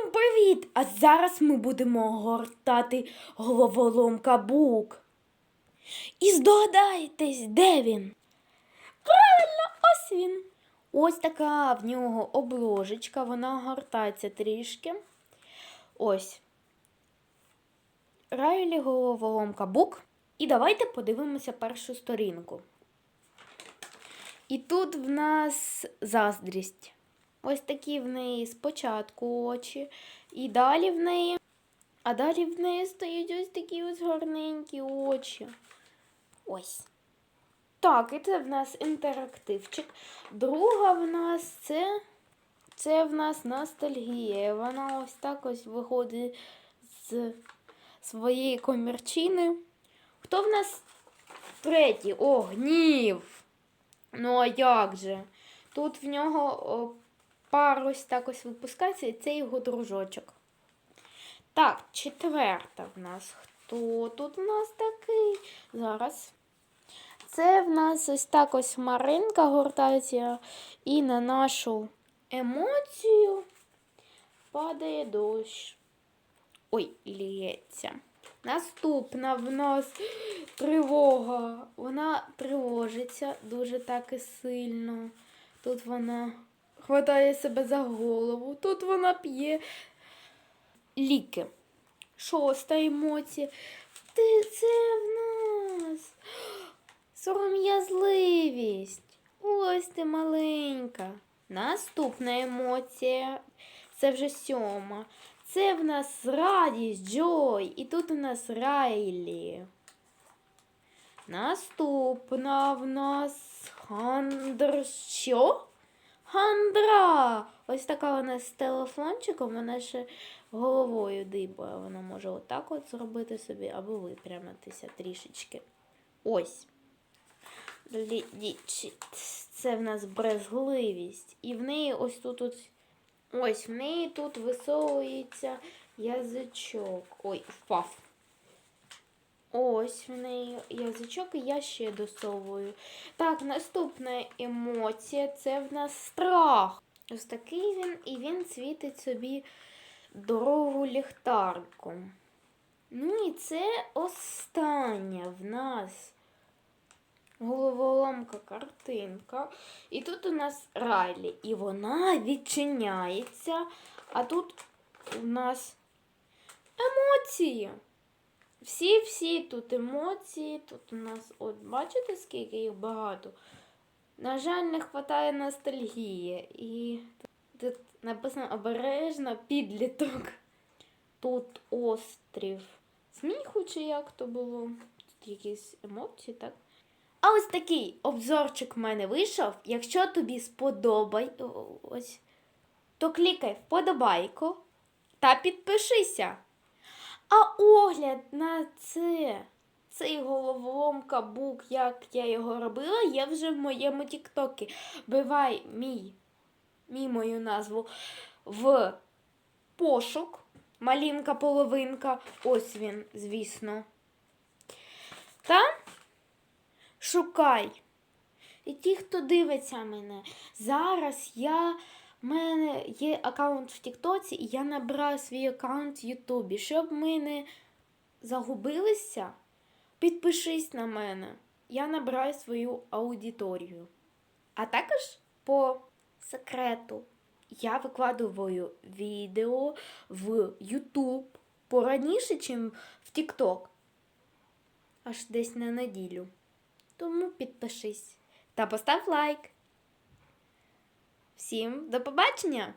Всім привіт! А зараз ми будемо гортати головоломка бук. І здогадайтесь, де він? Правильно, ось він. Ось така в нього обложечка, вона гортається трішки. Ось. Райлі головоломка бук. І давайте подивимося першу сторінку. І тут в нас заздрість. Ось такі в неї спочатку очі, і далі в неї. А далі в неї стоять ось такі ось гарненькі очі. Ось. Так, і це в нас інтерактивчик. Друга в нас це. Це в нас ностальгія. Вона ось так ось виходить з своєї комірчини. Хто в нас третій? О, гнів. Ну, а як же? Тут в нього пар ось так ось випускається, і це його дружочок. Так, четверта в нас. Хто тут в нас такий? Зараз. Це в нас ось так ось Маринка гортається, і на нашу емоцію падає дощ. Ой, лється. Наступна в нас тривога. Вона тривожиться дуже так і сильно. Тут вона хватає себе за голову, тут вона п'є ліки. Шоста емоція. Ти це в нас. Сором'язливість. Ось ти маленька. Наступна емоція. Це вже сьома. Це в нас радість, Джой. І тут у нас Райлі. Наступна в нас хандр. Що? Хандра! Ось така вона з телефончиком, вона ще головою дибає. Вона може отак от зробити собі, або випрямитися трішечки. Ось. Це в нас брезгливість. І в неї ось тут ось, ось в неї тут висовується язичок. Ой, впав. Ось в неї язичок, і я ще досовую. Так, наступна емоція це в нас страх. Ось такий він, і він світить собі дорогу ліхтарком. Ну і це остання в нас головоломка картинка. І тут у нас Райлі. І вона відчиняється. А тут у нас емоції. Всі-всі тут емоції. Тут у нас, от бачите, скільки їх багато. На жаль, не вистачає ностальгії. І тут написано обережно підліток. Тут острів. Сміху чи як то було? Тут якісь емоції, так? А ось такий обзорчик в мене вийшов. Якщо тобі сподобай, то клікай вподобайку та підпишися. А огляд на це, цей головоломка бук, як я його робила, є вже в моєму тіктокі. Бивай мій, мій мою назву в пошук. Малінка половинка. Ось він, звісно. Та шукай. І ті, хто дивиться мене, зараз я. У мене є аккаунт в Тіктоці, і я набираю свій аккаунт в Ютубі. Щоб ми не загубилися, підпишись на мене. Я набираю свою аудиторію. А також по секрету я викладую відео в Ютуб пораніше, ніж в Тікток. Аж десь на неділю. Тому підпишись та постав лайк. Всім до побачення!